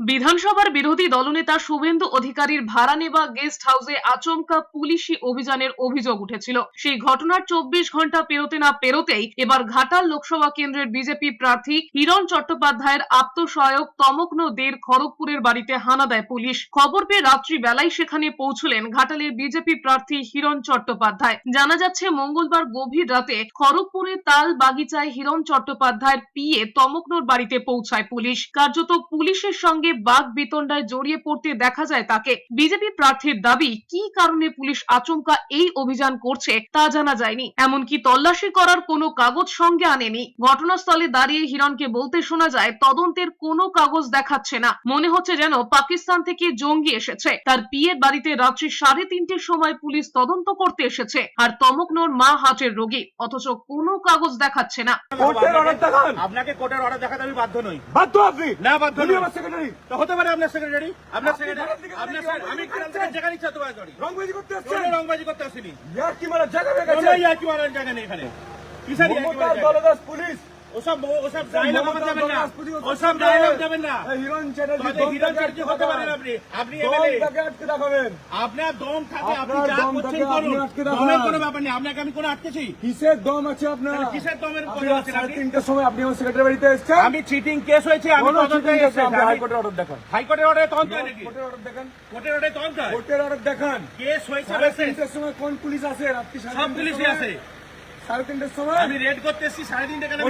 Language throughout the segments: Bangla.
বিধানসভার বিরোধী দলনেতা শুভেন্দু অধিকারীর ভাড়া নেওয়া গেস্ট হাউসে আচমকা পুলিশি অভিযানের অভিযোগ উঠেছিল। সেই ঘটনার চব্বিশ ঘণ্টা পেরোতে না পেরোতেই এবার ঘাটাল লোকসভা কেন্দ্রের বিজেপি প্রার্থী হিরণ চট্টোপাধ্যায়ের আত্মসহায়ক তমগ্ন দের খড়গপুরের বাড়িতে হানা দেয় পুলিশ। খবর পেয়ে রাত্রি বেলায় সেখানে পৌঁছলেন ঘাটালের বিজেপি প্রার্থী হিরণ চট্টোপাধ্যায়। জানা যাচ্ছে, মঙ্গলবার গভীর রাতে খড়গপুরে তাল বাগিচায় হিরণ চট্টোপাধ্যায়ের পিএ তমকনোর বাড়িতে পৌঁছায় পুলিশ। কার্যত পুলিশের সঙ্গে বাঘ বিতণ্ডায় জড়িয়ে পড়তে দেখা যায় তাকে। বিজেপি প্রার্থীর দাবি কি কারণে পুলিশ আচমকা এই অভিযান করছে তা জানা যায়নি। এমনকি তল্লাশি করার কোনো কাগজ সঙ্গে আনেনি। ঘটনাস্থলে দাঁড়িয়ে হিরণকে বলতে শোনা যায় তদন্তের কোনো কাগজ দেখাচ্ছে না। মনে হচ্ছে যেন পাকিস্তান থেকে জঙ্গি এসেছে। তার পিয়ের বাড়িতে রাত্রি সাড়ে তিনটের সময় পুলিশ তদন্ত করতে এসেছে। আর তমকনোর মা হার্টের রোগী অথচ কোনো কাগজ দেখাচ্ছে না। আপনাকে কোর্টের অর্ডার দেখাতে আমি বাধ্য নই। বাধ্য আপনি না, বাধ্য নই। সেক্রেটারি তো হতে পারে আপনার সেক্রেটারি আপনার সেক্রেটারি আপনার আমি যেখানে ইচ্ছা তোমায় করি রংবাজি করতে আসছি রংবাজি করতে আসিনি। ইয়ার কি মারা জায়গা জায়গা নেই এখানে। কিসের মারার জায়গা? দলদাস পুলিশ। ওসব ওসব ডায়লগ আমার না। ওসব ডায়লগ যাবেন না। হিরণ চ্যাটার্জি হিরণ চ্যাটার্জি হতে পারেন আপনি। আপনি এমএলএ আটকে দেখাবেন আপনার দম থাকে আপনি যা করছেন করুন। আপনি আটকে দেখান। দমের কোনো ব্যাপার নেই আপনাকে আমি কোনো আটকেছি। কিসের দম আছে আপনার? কিসের দমের আপনি কথা রাত বলছেন সাড়ে আপনি? তিনটের সময় আপনি আমার সেক্রেটারি বাড়িতে এসেছেন? আমি চিটিং কেস হয়েছে আমি তদন্তে এসেছি। আছে, আপনি আমি- হাইকোর্টের অর্ডার দেখান। হাইকোর্টের অর্ডারে তদন্ত নাকি? কোর্টের অর্ডার দেখান। কোর্টের অর্ডারে তদন্ত কোর্টের অর্ডার দেখান। কেস হয়েছে হয়েছে। সময় কোন পুলিশ রাত্রি সব তিনটের পুলিশই আছে। সাড়ে তিনটের সময়? আমি রেড করতে এসেছি সাড়ে তিনটে কেন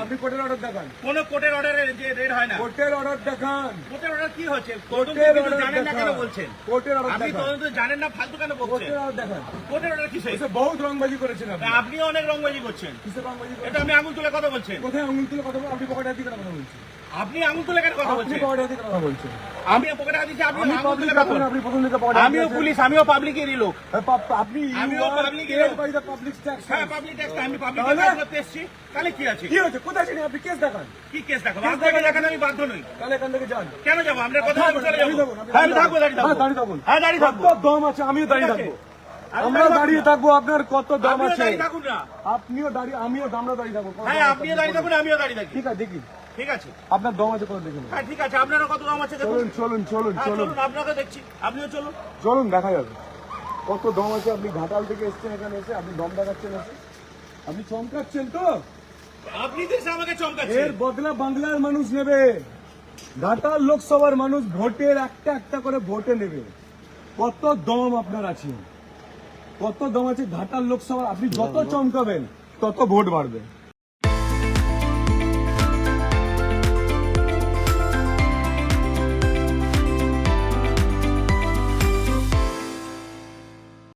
আপনি কোর্টের অর্ডার দেখান। কোনো কোর্টের অর্ডারে রেড হয় না। কোর্টের অর্ডার দেখান। কোর্টের অর্ডার কি হচ্ছে? কোর্টের অর্ডার জানেন না কেন বলছেন? কোর্টের অর্ডার আপনি তদন্ত জানেন না ফালতু কেন বলছেন? কোর্টের অর্ডার দেখান। কোর্টের অর্ডার কিসে এসে বহুত রংবাজি করেছেন আপনি। অনেক রংবাজি করছেন। কিসের রংবাজি এটা আমি আঙুল তুলে কথা বলছেন কোথায় আঙুল তুলে কথা আপনি পকেটে হাতে কথা বলছেন। আপনি আঙুল তুলে কেন কথা বলছেন? কথা বলছেন। আমি পকেটে হাত দিচ্ছি আপনি আঙুল তুলে কথা বলছেন। আপনি প্রথম দিকে পকেটে আমিও পুলিশ আমিও পাবলিকেরই লোক। আপনি আমিও you are public paid লোক। by the public tax হ্যাঁ পাবলিক ট্যাক্স আমি পাবলিক ট্যাক্স করতে এসেছি। তাহলে কি আছে? কি হয়েছে? কোথায় ছিলেন আপনি কেস দেখান। কি কেস দেখাবো? আপনাকে দেখান। আমি বাধ্য নই। তাহলে এখান থেকে যান। কেন যাব? আপনার কথা থাকবেন, চলে দাঁড়িয়ে যাব। হ্যাঁ আমি থাকব দাঁড়িয়ে হ্যাঁ, থাকব। দাঁড়িয়ে থাকুন। হ্যাঁ দাঁড়িয়ে থাকব। কত দম আছে? আমিও দাঁড়িয়ে থাকব। আমরা দাঁড়িয়ে থাকব। আপনার কত দম আছে? আপনিও দাঁড়িয়ে আমিও আমরা দাঁড়িয়ে থাকব। হ্যাঁ আপনিও দাঁড়িয়ে থাকুন আমিও দাঁড়িয়ে থাকি। ঠিক আছে দেখি। ঠিক আছে? আপনার দম আছে কত দেখুন হ্যাঁ ঠিক আছে। আপনারও কত দম আছে দেখুন। চলুন চলুন চলুন হ্যাঁ, চলুন। চলুন আপনাকে দেখছি। আপনিও চলুন। চলুন দেখা যাবে। কত দম আছে আপনি ঘাটাল থেকে এসছেন এখানে এসে আপনি দম দেখাচ্ছেন এসে। আপনি চমকাচ্ছেন তো? আপনি তো আমাকে এর চমকাচ্ছেন বদলা বাংলার মানুষ নেবে। ঘাটাল লোকসভার মানুষ ভোটের একটা একটা করে ভোটে নেবে। কত দম আপনার আছে। কত দম আছে ঘাটাল লোকসভা আপনি যত চমকাবেন তত ভোট বাড়বে।